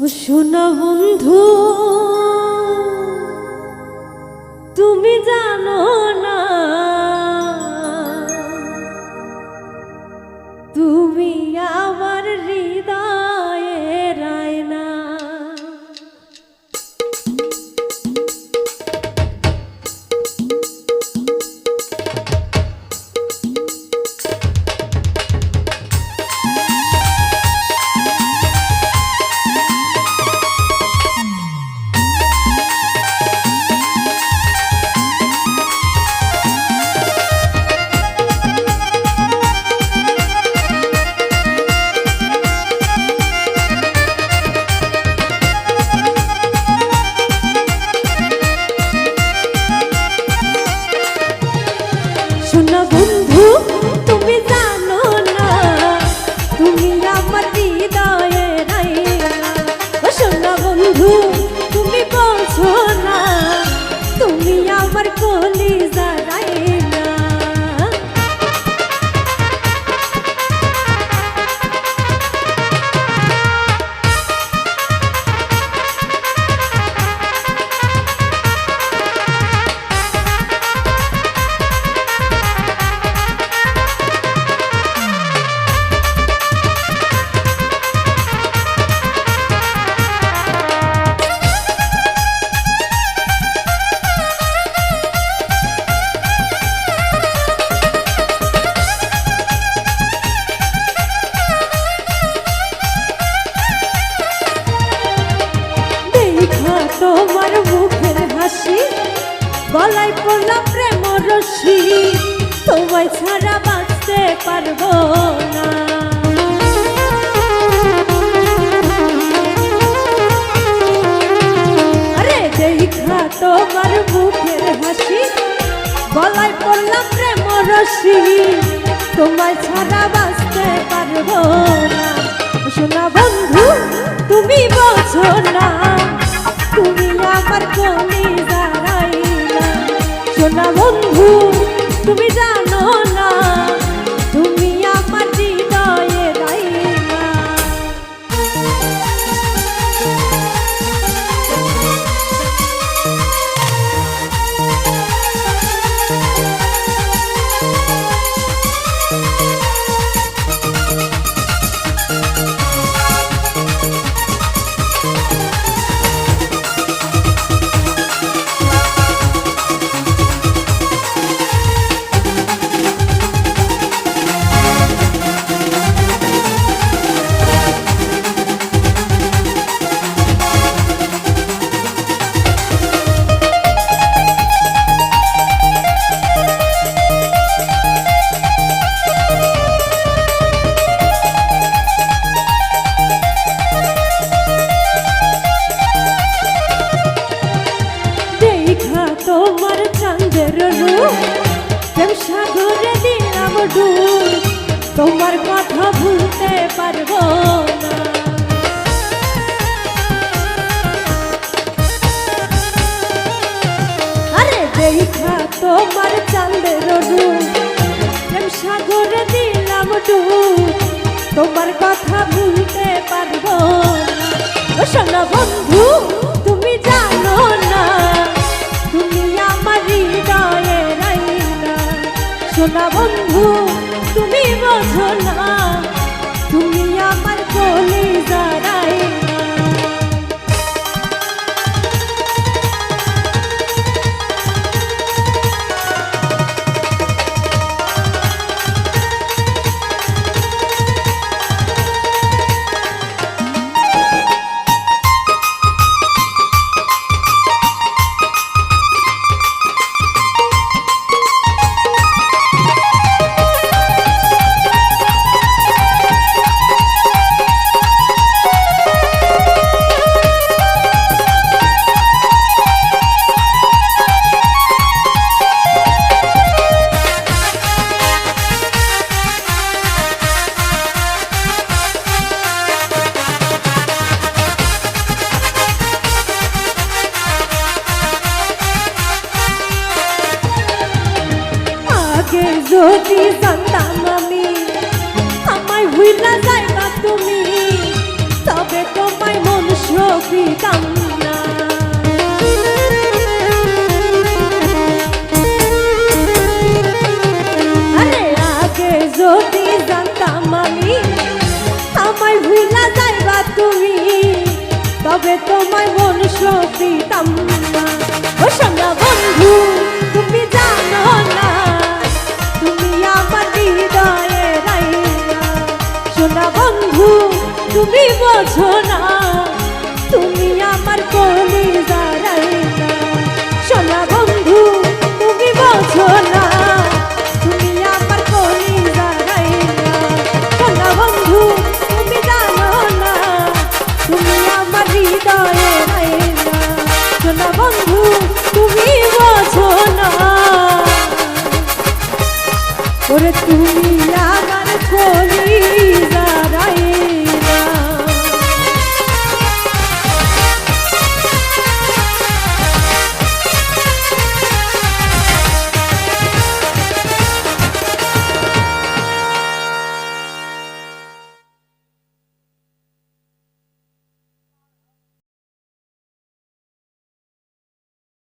শোনা বন্ধু তুমি জানো না তুমি তোমার মুখের হাসি, গলায় পড়লাম প্রেম রশি তোমায় ছাড়া বাঁচতে পারব না। আরে দেখা তোমার মুখের হাসি, গলায় পড়লাম প্রেম রশি তোমায় ছাড়া বাঁচতে পারব না। শোনা বন্ধু, তুমি বোঝো না। আমার কলি প্রেম সাগরে দিলাম ডুব, তোমার কথা ভুলতে পারব না। আরে দেখা তোমার চাঁদের রূপ প্রেম সাগরে দিলাম ডুব, তোমার কথা ভুলতে পারব না। ও বন্ধু যদি জানতাম আমি, আমায় হুইলা যাইবা তুমি, তবে তোমায় মন সবিতাম তুমি, তবে তোমায় মন সবিতাম